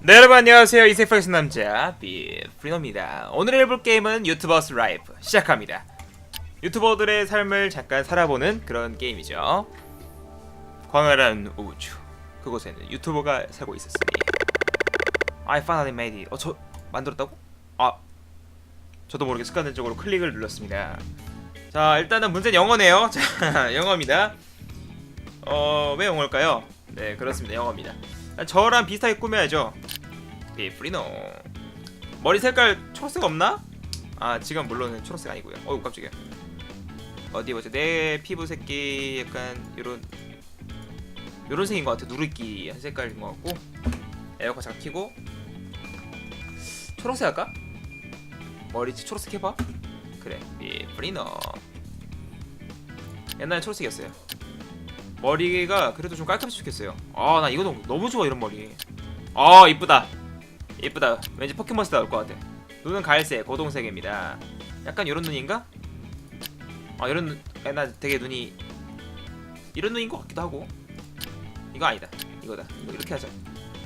네 여러분 안녕하세요. 이세프엑스 남자 비프리노입니다. 오늘 해볼 게임은 유튜버스 라이프 시작합니다. 유튜버들의 삶을 잠깐 살아보는 그런 게임이죠. 광활한 우주 그곳에는 유튜버가 살고 있었으니 I finally made it. 어저 만들었다고? 아 저도 모르게 습관적으로 클릭을 눌렀습니다. 자 일단은 문제는 영어네요. 자 영어입니다. 어왜 영어일까요? 네 그렇습니다. 영어입니다 저랑 비슷하게 꾸며야죠. 비프리노. 머리 색깔 초록색 없나? 아 지금 물론 초록색 아니고요. 어우 깜짝이야. 어디 보자. 내 피부 색이 약간 요런 요런 색인 것 같아. 누르기 한 색깔인 것 같고. 에어컨 잠깐 켜고. 초록색 할까? 머리 초록색 해봐. 그래. 비프리노. 옛날에 초록색이었어요 머리가 그래도 좀 깔끔했으면 좋겠어요. 아 나 이거 너무, 너무 좋아 이런 머리. 아 이쁘다. 이쁘다. 왠지 포켓몬스터 나올 것 같아. 눈은 갈색 고동색입니다. 약간 이런 눈인가? 아 이런 눈, 아, 나 되게 눈이 이런 눈인 것 같기도 하고. 이거 아니다. 이거다. 이거 이렇게 하자.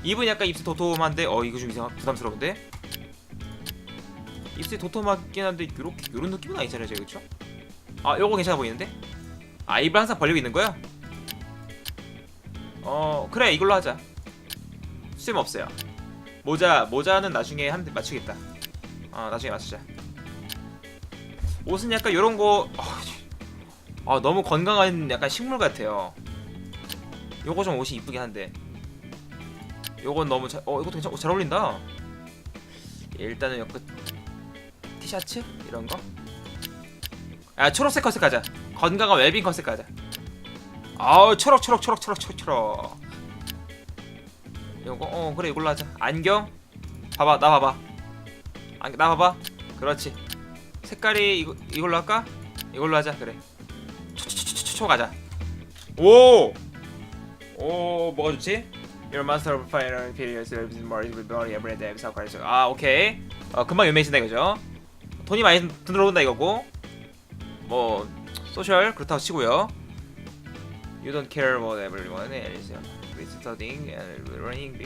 입은 약간 입술 도톰한데 어 이거 좀 이상 부담스러운데? 입술이 도톰하긴 한데 요렇게 요런 느낌은 아니잖아요 제가 그쵸? 아 요거 괜찮아 보이는데? 아 입을 항상 벌리고 있는 거야? 어 그래 이걸로 하자. 쓸모 없어요. 모자 모자는 나중에 한대 맞추겠다. 아 나중에 맞추자. 옷은 약간 요런 거 아, 너무 건강한 약간 식물 같아요. 요거 좀 옷이 이쁘긴 한데. 요건 너무 잘, 어 이것도 괜찮, 어, 잘 어울린다. 일단은 여기 티셔츠? 이런 거. 아 초록색 컨셉 가자. 건강한 웰빙 컨셉 가자. 아우 초록 초록 초록 초록 초록 초록. 요거 어 그래 이걸로 하자. 안경. 봐봐 나 봐봐. 안, 나 봐봐. 그렇지. 색깔이 이거 이걸로 할까? 이걸로 하자 그래. 초초초초초 가자. 오. 오 뭐가 좋지? Your master of fire and periods of more with body every day. 아 오케이. 어 금방 유명해진다 이거죠. 돈이 많이 들어온다 이거고 뭐 소셜 그렇다고 치고요. You don't care what everyone else is studying and learning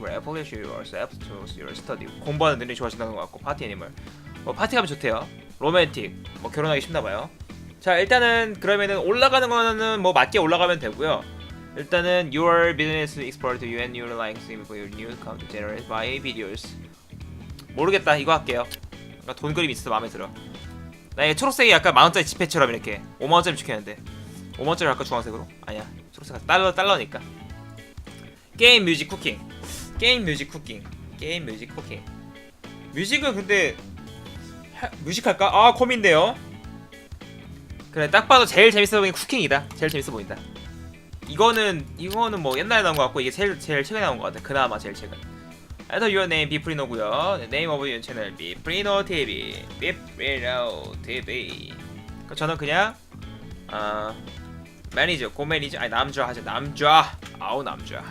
will polish yourself to your study. 공부하는 능력이 좋아진다는 것 같고 파티 애니멀. 뭐 파티 가면 좋대요. 로맨틱. 뭐 결혼하기 쉽나 봐요. 자 일단은 그러면은 올라가는 거는 뭐 맞게 올라가면 되고요. 일단은 your business export you and your likes for your new account generate by videos. 모르겠다 이거 할게요. 그러니까 돈 그림 있어서 마음에 들어. 나 이게 초록색이 약간 만원짜리 지폐처럼 이렇게 5만원짜리 찍혔는데 5만원짜리 할까 주황색으로? 아니야 초록색 달러 달러니까 게임 뮤직 쿠킹 게임 뮤직 쿠킹 게임 뮤직 쿠킹 뮤직은 근데 하, 뮤직 할까? 아 고민돼요 그래 딱 봐도 제일 재밌어 보이는 쿠킹이다 제일 재밌어 보인다 이거는 이거는 뭐 옛날에 나온 것 같고 이게 제일 제일 최근에 나온 것 같아 그나마 제일 최근 Enter your name 비프리노고요. Name of your channel 비프리노 TV. 비프리노 TV. 그 저는 그냥 아 매니저 고 매니저 아니 남자 하자 남자 아우 남자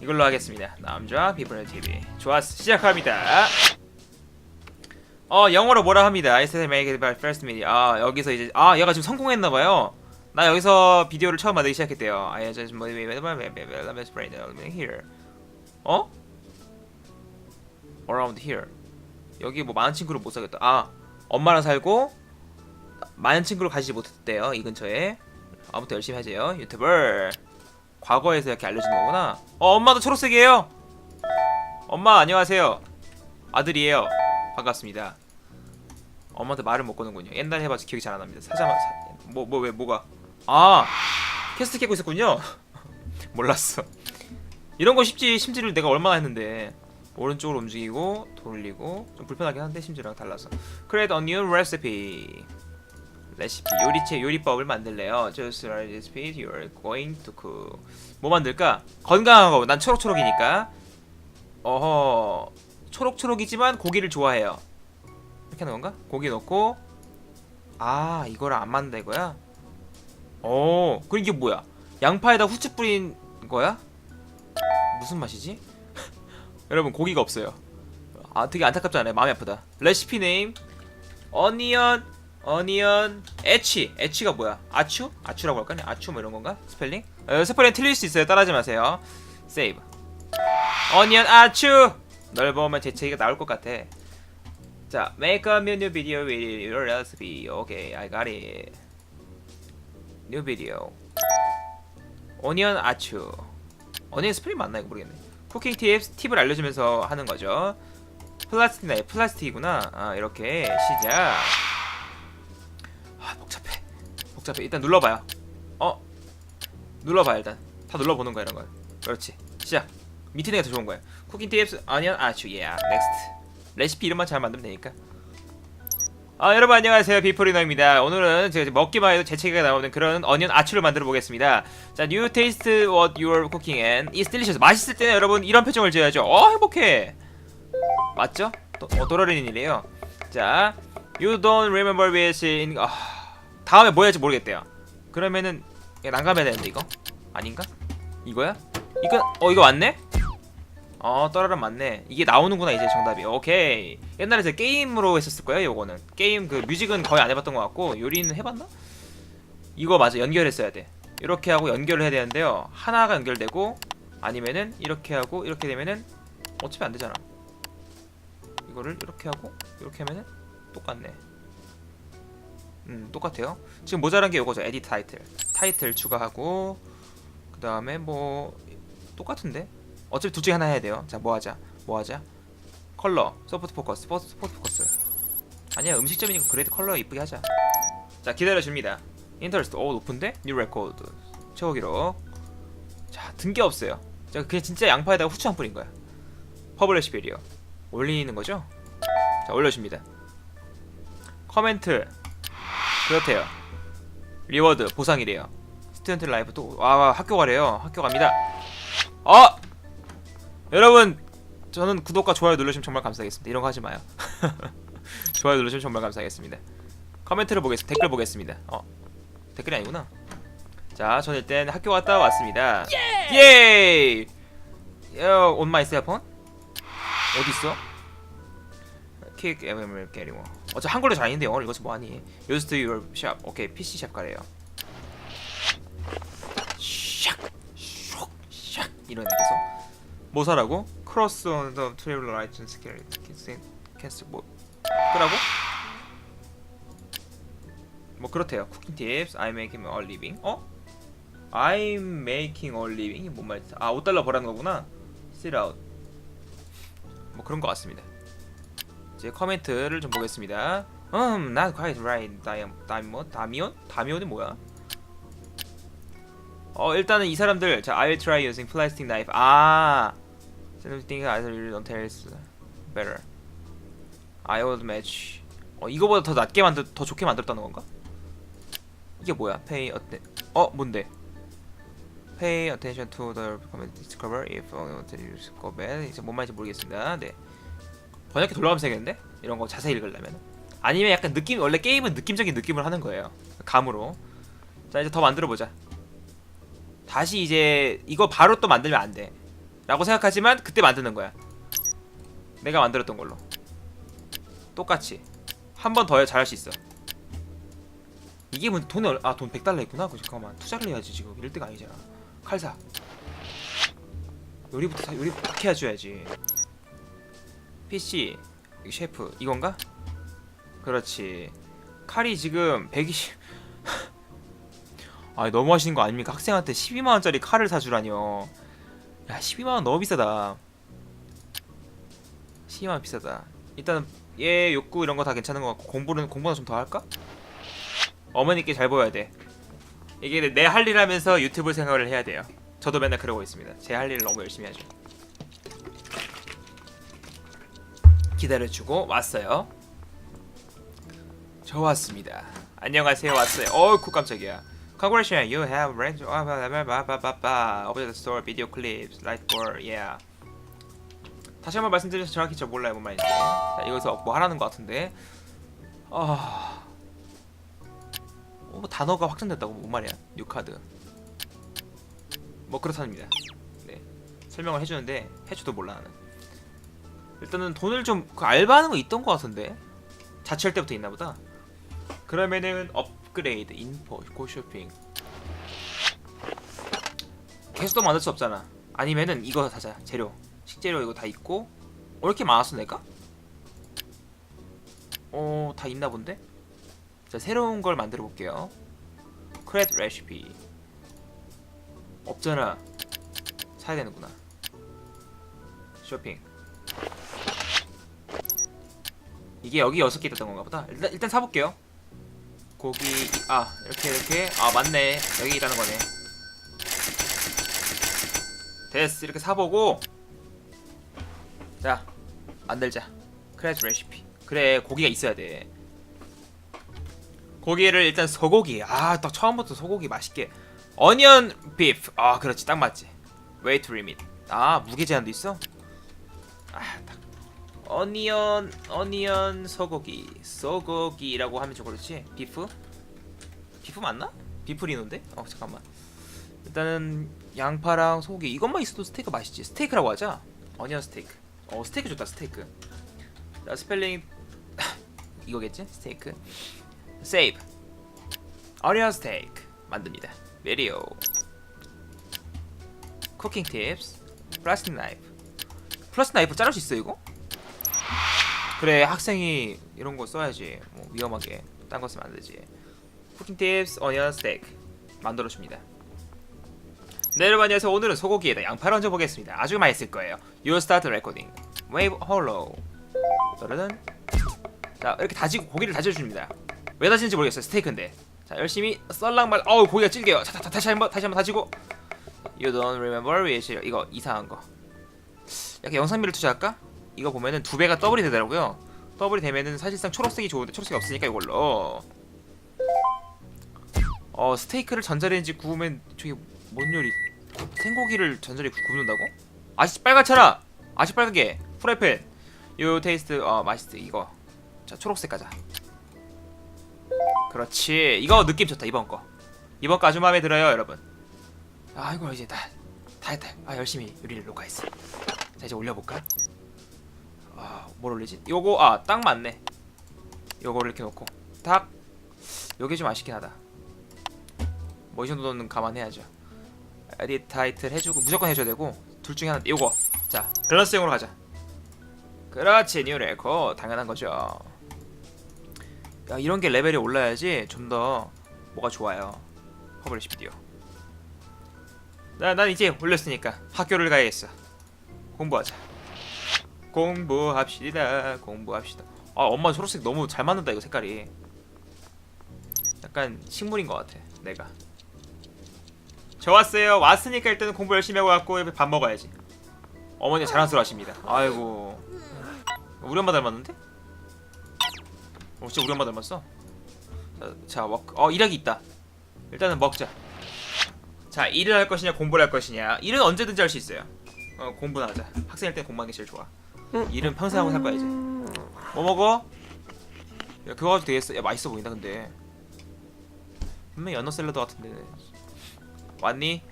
이걸로 하겠습니다. 남자 비프리노 TV. 좋았어 시작합니다. 어 영어로 뭐라 합니다. I said make it by first minute. 아 여기서 이제 아 얘가 지금 성공했나봐요. 나 여기서 비디오를 처음 만들기 시작했대요. I just here. 어? around here. 여기 뭐 많은 친구를 못 사겠다. 아, 엄마랑 살고 많은 친구를 가지지 못했대요. 이 근처에. 아무튼 열심히 하세요. 유튜버. 과거에서 이렇게 알려주는 거구나. 어, 엄마도 초록색이에요. 엄마 안녕하세요. 아들이에요. 반갑습니다. 엄마한테 말을 못 거는군요. 옛날에 해봐서 기억이 잘 안 납니다. 사자마 뭐뭐 왜 뭐가? 아 캐스트 깨고 있었군요. 몰랐어. 이런 거 쉽지 심지를 내가 얼마나 했는데. 오른쪽으로 움직이고 돌리고 좀 불편하긴 한데 심지랑 달라서 Create a new recipe 레시피 요리체 요리법을 만들래요 Just a recipe you're going to cook 뭐 만들까? 건강한 거. 난 초록초록이니까 어허 초록초록이지만 고기를 좋아해요 이렇게 하는 건가? 고기 넣고 아 이거를 안 만든다 이거야? 어 그럼 이게 뭐야? 양파에다 후추 뿌린 거야? 무슨 맛이지? 여러분 고기가 없어요. 아 되게 안타깝지 않아요? 마음이 아프다. 레시피 네임 어니언 어니언 에치 에치가 뭐야? 아추? 아추라고 할까요? 아추 뭐 이런 건가? 스펠링? 어, 스펠링 틀릴 수 있어요. 따라하지 마세요. 세이브. 어니언 아추 널 보면 재채기가 나올 것 같아 자 make a new video with your recipe okay I got it new video 어니언 아추 어니언 스프링 맞나 이거 모르겠네 쿠킹 팁 팁을 알려주면서 하는 거죠 플라스틱 나이 플라스틱이구나 아 이렇게 시작 복잡해. 일단 눌러봐요. 어? 눌러봐 일단. 다 눌러보는 거야 이런 걸. 그렇지. 시작. 밑에 내가 더 좋은 거야. 쿠킹 팁스 아니언 아추 예 넥스트 레시피 이름만 잘 만들면 되니까. 아 여러분 안녕하세요. 비포리너입니다. 오늘은 제가 먹기만 해도 재채기가 나오는 그런 어니언 아추를 만들어 보겠습니다. 자 new taste what you're cooking and it's delicious. 맛있을 때는 여러분 이런 표정을 지어야죠. 어 행복해. 맞죠? 또, 어, 일이에요. 자 you don't remember this in. 아, 다음에 뭐 해야지 모르겠대요. 그러면은 난감해야 되는데 이거? 아닌가? 이거야? 이거 어 이거 맞네? 어 떠라름 맞네. 이게 나오는구나 이제 정답이. 오케이. 옛날에 제가 게임으로 했었을 거예요 요거는. 게임 그 뮤직은 거의 안 해봤던 것 같고 요리는 해봤나? 이거 맞아. 연결했어야 돼. 이렇게 하고 연결을 해야 되는데요. 하나가 연결되고 아니면은 이렇게 하고 이렇게 되면은 어차피 안 되잖아. 이거를 이렇게 하고 이렇게 하면은 똑같네 음 똑같아요. 지금 모자란 게 요거죠. 에디트 타이틀 타이틀 추가하고 그 다음에 뭐 똑같은데? 어차피 둘 중에 하나 해야 돼요. 자 뭐 하자? 뭐 하자? 컬러. 서포트 포커스 서포트 포커스 아니야 음식점이니까 그래도 컬러 이쁘게 하자. 자 기다려줍니다. 인터레스트 오 높은데? 뉴 레코드 최고 기록. 자든게 없어요. 자 그냥 진짜 양파에다가 후추 한 뿌린 거야. 퍼블리시 비디오 올리는 거죠? 자 올려줍니다. 커멘트 그렇대요. 리워드 보상이래요. 스튜던트 라이프 또와 학교 가래요. 학교 갑니다. 어! 여러분 저는 구독과 좋아요 눌러주시면 정말 감사하겠습니다. 이런 거 하지 마요. 좋아요 눌러주시면 정말 감사하겠습니다. 커멘트를 보겠습니다 댓글 보겠습니다. 어 댓글이 아니구나. 자 저는 일단 학교 갔다 왔습니다. 예이! 어, on my cell phone 어딨어 킥 MM을 게리모 어차 한글로 잘 아닌데 영어를 읽어서 뭐하니 Used to your shop 오케이 PC 샵 가래요 샥 샥, 샥 이러네 계속 뭐 사라고? On the travel license scale 캐스 뭐 끄라고? 뭐 그렇대요 쿠킹 팁스 I'm making a living 어? I'm making a living 뭔 말이지? 아 5달러 벌라는 거구나 Sit out 뭐 그런 것 같습니다 이제 커멘트를 좀 보겠습니다 음, not quite right 다이몬? 다미온? 다미온이 뭐야? 어 일단은 이 사람들 자 I'll try using plastic knife 아 Something I really don't tell us better I would match 어 이거보다 더 낮게 만들 더 좋게 만들었다는 건가? 이게 뭐야? Pay atten 어 뭔데? Pay attention to the comment discover if you go bad 이제 뭔 말인지 모르겠습니다 네 번역기 돌아가면서 해야겠는데? 이런 거 자세히 읽으려면 아니면 약간 느낌 원래 게임은 느낌적인 느낌을 하는 거예요 감으로 자 이제 더 만들어 보자 다시 이제 이거 바로 또 만들면 안 돼. 라고 생각하지만 그때 만드는 거야. 내가 만들었던 걸로. 똑같이. 한 번 더 잘할 수 있어. 이게 뭐 돈이 얼... 아돈 100달러 있구나. 그 잠깐만. 투자를 해야지 지금. 이럴 때가 아니잖아. 칼 사. 요리부터 사, 요리 딱 해줘야지. PC 이 셰프 이건가? 그렇지. 칼이 지금 120 아 너무 하시는 거 아닙니까? 학생한테 12만 원짜리 칼을 사주라니요. 야 12만 원 너무 비싸다. 12만 원 비싸다. 일단 얘 욕구 이런 거 다 괜찮은 것 같고 공부는 공부는 좀더 할까? 어머니께 잘 보여야 돼. 이게 내 할 일 하면서 유튜브 생활을 해야 돼요. 저도 맨날 그러고 있습니다. 제 할 일을 너무 열심히 하죠. 기다려주고 왔어요. 저 왔습니다. 안녕하세요 왔어요. 어이쿠 깜짝이야. Congratulations, you have blah over the store video clips like for yeah. 다시 한번 말씀드려서 정확히 저 몰라요 뭔 말인지. 자 여기서 뭐 하라는 것 같은데. 아, 어, 뭐 단어가 확정됐다고 뭔 말이야? 뉴 카드. 뭐 그렇답니다. 네 설명을 해주는데 해줘도 몰라 나는. 일단은 돈을 좀 그 알바하는 거 있던 것 같은데 자취할 때부터 있나 보다. 그러면은 업그레이드, 인포, 고쇼핑 계속 또 만들 수 없잖아. 아니면은 이거 사자 재료 식재료 이거 다 있고 어, 이렇게 많았어 내가? 어, 다 있나 본데? 자, 새로운 걸 만들어 볼게요. 크레드 레시피. 없잖아. 사야 되는구나. 쇼핑. 이게 여기 여섯 개 있었던 건가 보다. 일단 일단 사볼게요. 고기 아 이렇게 이렇게. 아 맞네. 여기 있다는 거네. 됐어. 이렇게 사보고. 자 만들자. 크레드 레시피. 그래 고기가 있어야 돼. 고기를 일단 소고기. 아 딱 처음부터 소고기 맛있게. 어니언 비프 아 그렇지. 딱 맞지. 웨이트 리밋 아 무게 제한도 있어? 아딱 어니언 어니언 소고기. 소고기라고 하면 좀 그렇지? 비프? 비프 맞나? 비프 리노인데? 어 잠깐만. 일단은 양파랑 소고기. 이것만 있어도 스테이크 맛있지. 스테이크라고 하자. 어니언 스테이크. 어 스테이크 좋다 스테이크. 자 스펠링. 이거겠지? 스테이크. 세이브. 어리언 스테이크. 만듭니다. 메리오 쿠킹 팁스. 플라스틱 나이프. 플라스틱 나이프 자를 수 있어 이거? 그래 학생이 이런 거 써야지. 뭐 위험하게 딴 거 쓰면 안 되지. 쿠킹 팁스 어니언 스테이크 만들어 줍니다. 네 여러분 안녕하세요. 오늘은 소고기에다 양파를 얹어 보겠습니다. 아주 맛있을 거예요. You start recording. Wave hollow. 따라단 자 이렇게 다지고 고기를 다져줍니다. 왜 다지는지 모르겠어요. 스테이크인데. 자 열심히 썰랑말 어우 고기가 질겨요. 자, 다, 다, 다시 한번 다시 한번 다지고. You don't remember 이거 이상한 거. 약간 영상미를 투자할까? 이거 보면은 두 배가 더블이 되더라고요. 더블이 되면은 사실상 초록색이 좋은데 초록색이 없으니까 이걸로. 어 스테이크를 전자레인지 구우면 저기 뭔 요리? 생고기를 전자레인지 구- 굽는다고? 아직 빨갛잖아 아직 빨갛게! 프라이팬! 요 테이스트 어 맛있어. 이거. 자 초록색 가자. 그렇지. 이거 느낌 좋다 이번 거. 이번 거 아주 마음에 들어요 여러분. 아 이거 이제 다 다 했다. 아 열심히 요리를 녹화했어 자 이제 올려볼까 아 뭘 올리지? 요거 아 딱 맞네. 요거를 이렇게 놓고. 딱. 요게 좀 아쉽긴 하다. 뭐 이 정도는 감안해야죠. 에디트 타이틀 해주고 무조건 해줘야 되고 둘 중에 하나 요거. 자 밸런스형으로 가자. 그렇지 뉴 레코 당연한 거죠. 야 이런 게 레벨이 올라야지 좀 더 뭐가 좋아요. 퍼블리시 비디오 나, 난 이제 올렸으니까 학교를 가야겠어. 공부하자 공부합시다. 공부합시다. 아 엄마 초록색 너무 잘 맞는다 이거 색깔이. 약간 식물인 것 같아 내가. 좋았어요. 왔으니까 일단은 공부 열심히 하고 왔고 밥 먹어야지. 어머니 자랑스러워 하십니다. 아이고. 우리 엄마 닮았는데? 어 진짜 우리 엄마 닮았어? 자, 자 먹, 어 일하기 있다. 일단은 먹자. 자 일을 할 것이냐 공부를 할 것이냐. 일은 언제든지 할 수 있어요. 어 공부나 하자. 학생일 때 공부하는 게 제일 좋아 일은 평생 하고 살 거야 이제 뭐 먹어? 야 그거 가지고 되겠어? 야 맛있어 보인다 근데. 분명히 연어 샐러드 같은데. 왔니?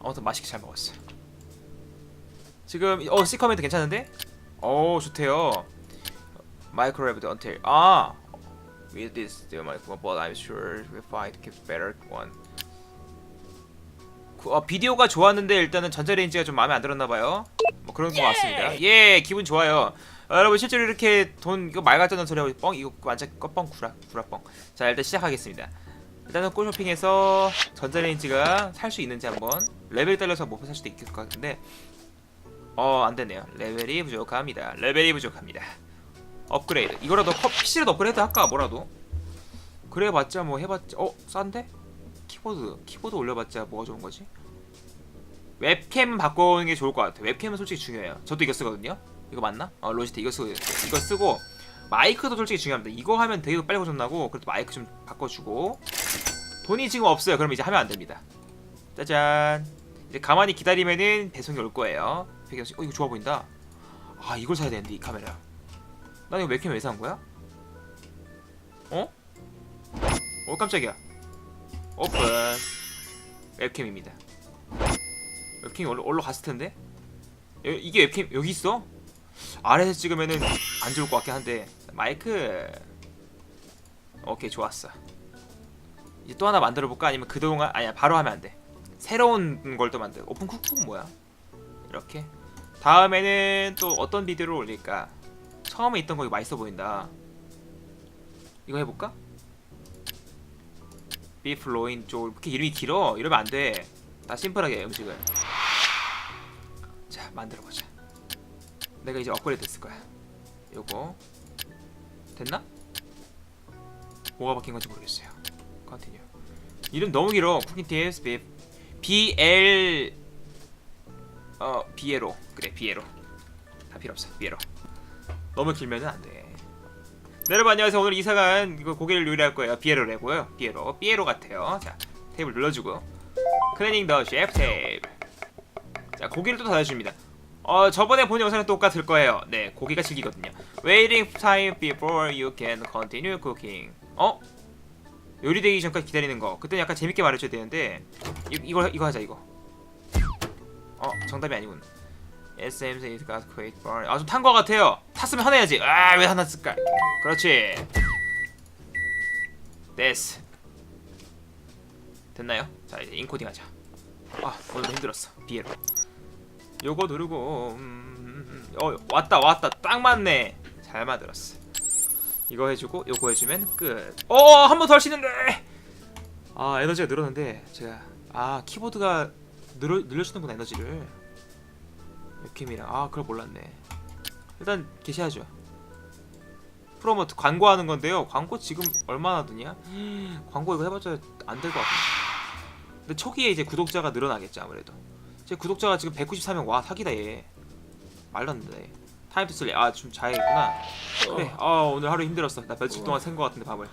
아무튼 맛있게 잘 먹었어. 지금 어 시커멘트 괜찮은데? 어 좋대요. Until 아! With this the micro but I'm sure we find keep better one. 그, 어, 비디오가 좋았는데 일단은 전자레인지가 좀 마음에 안 들었나 봐요 뭐 그런 거 같습니다. 예 기분 좋아요. 어, 여러분 실제로 이렇게 돈 이거 말 같다는 소리 하고 뻥 이거 완전 껌뻥 구라 구라뻥. 자 일단 시작하겠습니다. 일단은 꿀쇼핑에서 전자레인지가 살 수 있는지 한번 레벨 따라서 못 살 수도 있을 것 같은데. 어 안되네요. 레벨이 부족합니다. 레벨이 부족합니다. 업그레이드. 이거라도 컵 PC라도 업그레이드 할까 뭐라도? 그래봤자 뭐 해봤자 어 싼데? 키보드 키보드 올려봤자 뭐가 좋은 거지? 웹캠 바꾸는 게 좋을 것 같아 웹캠은 솔직히 중요해요. 저도 이거 쓰거든요. 이거 맞나? 어 로지텍 이거 쓰고 이거 쓰고 마이크도 솔직히 중요합니다. 이거 하면 되게 빨리 고장나고 그래도 마이크 좀 바꿔주고 돈이 지금 없어요. 그럼 이제 하면 안 됩니다. 짜잔. 이제 가만히 기다리면은 배송이 올 거예요. 배경 어 이거 좋아 보인다. 아 이걸 사야 되는데 이 카메라. 나 이거 웹캠 왜 산 거야? 어? 어 깜짝이야. 오픈. 웹캠입니다 웹캠이 올라, 올라갔을 텐데? 여, 이게 웹캠 여기 있어? 아래에서 찍으면은 안 좋을 것 같긴 한데. 마이크. 오케이 좋았어. 이제 또 하나 만들어 볼까? 아니면 그동안 아니야 바로 하면 안돼. 새로운 걸 또 만들. 오픈 쿡북 뭐야? 이렇게. 다음에는 또 어떤 비디오를 올릴까? 처음에 있던 거 이거 맛있어 보인다. 이거 해볼까? 비프 로인 쪽 이렇게 이름이 길어. 이러면 안돼 다 심플하게 음식을. 자 만들어보자. 내가 이제 업그레이드 됐을 거야. 요거. 됐나? 뭐가 바뀐 건지 모르겠어요. 컨티뉴 이름 너무 길어. 쿠킹 팁스 비 BL 어 비에로 그래 비에로 다 필요 없어. 비에로 너무 길면은 안돼. 네, 여러분 안녕하세요. 오늘 이사간 이거 고개를 요리할 거예요. 비에로래고요. 비에로 비에로 같아요. 자 테이블 눌러주고. 클리닝 더 셰프 테이블 자 고기를 또 닫아줍니다. 어 저번에 본 영상은 똑같을 거예요. 네 고기가 질기거든요. Waiting time before you can continue cooking. 어? 요리되기 전까지 기다리는 거. 그때 약간 재밌게 말해줘야 되는데 이, 이거 이거 하자 이거. 어 정답이 아니군. SM says got quite burn. 아좀 탄 거 같아요. 탔으면 화내야지. 아 왜 화났을까? 그렇지. 됐어. 됐나요? 자 이제 인코딩 하자. 아 오늘 힘들었어. 비에로 요거 누르고 음, 음, 음. 어 왔다 왔다. 딱 맞네. 잘 만들었어. 이거 해주고 요거 해주면 끝어 한 번 더 할 수 있는데! 아 에너지가 늘었는데 제가 아 키보드가 늘어, 늘려주는구나 에너지를. 느낌이랑. 아 그걸 몰랐네. 일단 게시하죠. 프로모트 광고하는 건데요. 광고 지금 얼마나 드냐? 광고 이거 해봤자 안 될 것 같은데 근데 초기에 이제 구독자가 늘어나겠지 아무래도 제 구독자가 지금 193명. 와 사기다 얘. 돼. 타임 투 슬립 아좀 자야겠구나. 그래. 아 오늘 하루 힘들었어. 나 며칠 동안 샌 거 같은데 밤을.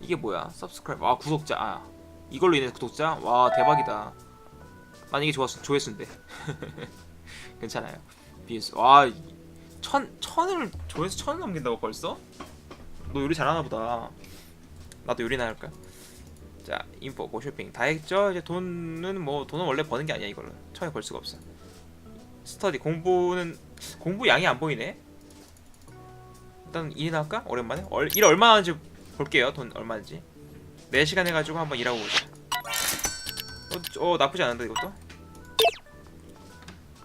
이게 뭐야? 서브스크라이브 아 구독자. 아 이걸로 인해 구독자? 와 대박이다. 난 이게 좋았어 조회수인데. 괜찮아요. 비스. 와천 천을 조회수 천 넘긴다고 벌써? 너 요리 잘하나 보다. 나도 요리나 할까 자 인포 고 쇼핑 다 했죠? 이제 돈은 뭐 돈은 원래 버는 게 아니야 이걸로 처음에 벌 수가 없어. 스터디 공부는 공부 양이 안 보이네. 일단 일이나 할까? 오랜만에? 얼, 일 얼마 하는지 볼게요 돈 얼마인지. 4시간 해가지고 한번 일하고 보자. 어, 어 나쁘지 않은데 이것도?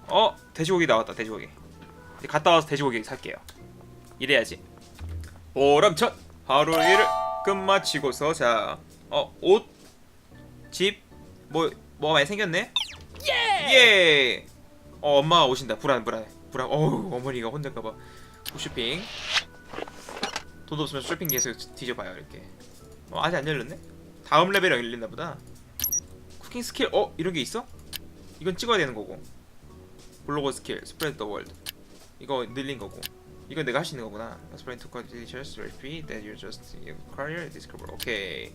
어 돼지고기 나왔다 돼지고기. 갔다 와서 돼지고기 살게요. 이래야지. 보람천 하루 일을 끝마치고서 자 어, 옷, 집, 뭐, 뭐가 많이 생겼네? 예! 예! 어, 엄마가 오신다. 불안, 불안해. 불안, 어우, 어머니가 혼자가봐. 쇼핑. 돈 없으면 쇼핑 계속 뒤져봐요, 이렇게. 어, 아직 안 열렸네? 다음 레벨에 열린다 보다. 쿠킹 스킬, 어? 이런 게 있어? 이건 찍어야 되는 거고. 블로거 스킬, 스프레드 더 월드. 이거 늘린 거고. 이건 내가 할 수 있는 거구나. Explain to conditions recipe that you just acquire discover. 오케이.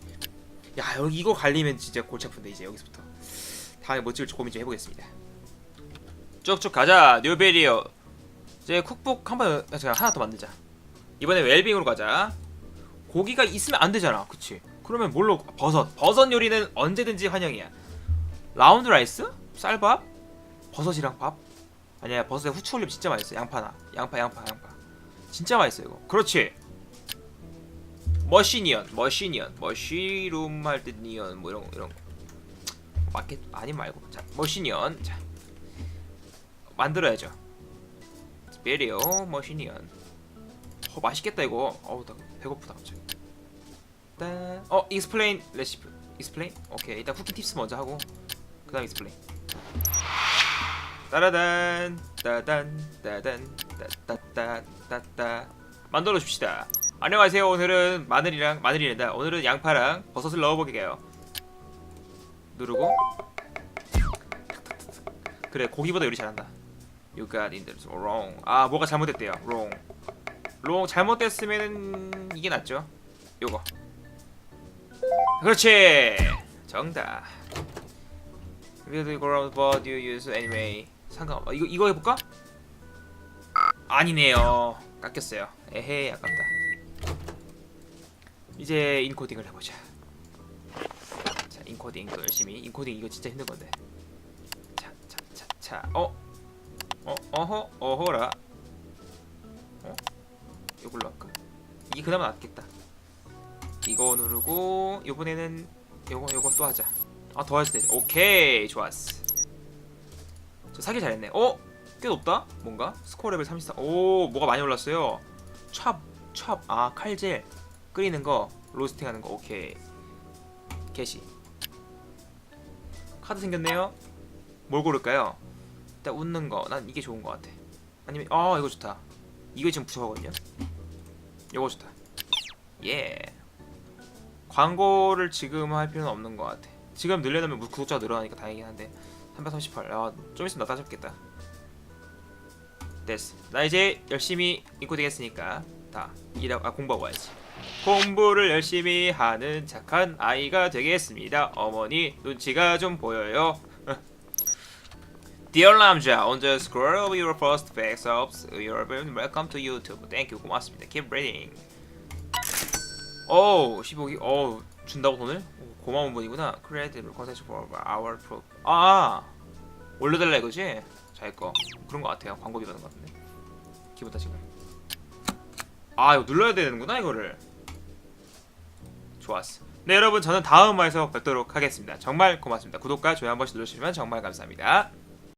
야 여기 이거 갈리면 진짜 골치 아픈데 이제 여기서부터. 다음에 뭐 찍을지 고민 좀 해보겠습니다. 쭉쭉 가자 뉴베리어 이제 쿡북 한번 제가 하나 더 만들자. 이번에 웰빙으로 가자. 고기가 있으면 안 되잖아. 그치? 그러면 뭘로 버섯. 버섯 요리는 언제든지 환영이야. 라운드 라이스? 쌀밥? 버섯이랑 밥? 아니야 버섯에 후추 올리면 진짜 맛있어. 양파나. 양파 양파 양파. 진짜 맛있어 이거. 그렇지 머시니언, 머시니언, 머시룸 할 때 니언 뭐 이런 거 이런 거 맞겠 아니 말고 자 머시니언 자 만들어야죠. 베리오 머시니언. 어 맛있겠다 이거. 어우 나 배고프다 갑자기. 딴. 어 익스플레인 레시피. 익스플레인? 오케이 일단 쿠킹 팁스 먼저 하고 그다음 익스플레인. 따라단 따단 따단 따따따따따 만들어 줍시다. 안녕하세요. 오늘은 마늘이랑 마늘이란다. 오늘은 양파랑 버섯을 넣어보게요. 누르고 그래 고기보다 요리 잘한다. You got in the wrong. 아 뭐가 잘못됐대요. wrong. wrong 잘못됐으면 이게 낫죠. 요거. 그렇지. 정답. Really ground but you use anyway. 상관. 어, 이거 이거 해볼까? 아니네요. 깎였어요. 에헤 아깝다. 이제 인코딩을 해보자. 자, 인코딩 또 열심히. 인코딩 이거 진짜 힘든 건데. 자, 자, 자, 자. 어, 어, 어허, 어허라. 어? 이걸로 할까? 이게 그나마 낫겠다. 이거 누르고 이번에는 요거 요거 또 하자. 아, 더 하지 돼. 오케이, 좋았어. 저 사기 잘했네. 어? 꽤 높다? 뭔가? 스코어 레벨 34. 오, 뭐가 많이 올랐어요. 찹, 찹. 아, 칼질. 끓이는 거, 로스팅 하는 거. 오케이. 게시. 카드 생겼네요. 뭘 고를까요? 일단 웃는 거. 난 이게 좋은 것 같아. 아니면 아, 이거 좋다. 이거 지금 부족하거든요. 이거 좋다. 예. 광고를 지금 할 필요는 없는 것 같아. 지금 늘려놓으면 구독자가 늘어나니까 다행이긴 한데 338. 아, 좀 있으면 나 따잡겠다. 됐어. 나 이제 열심히 인고 되겠으니까 다 일하 아 공부하고 와야지. 공부를 열심히 하는 착한 아이가 되겠습니다. 어머니 눈치가 좀 보여요. Dear 남자, on the scroll of your first facts of your welcome to YouTube. Thank you. 고맙습니다. Keep reading. 오, 15기. 어, 준다고 돈을? 오, 고마운 분이구나. Create content for our pro. 아, 올려달라 이거지? 자기 거 그런 거 같아요. 광고비 받은 거 같은데. 기분 탓인가? 아, 이거 눌러야 되는구나 이거를. 좋았어. 네 여러분 저는 다음 화에서 뵙도록 하겠습니다. 정말 고맙습니다. 구독과 좋아요 한 번씩 눌러주시면 정말 감사합니다.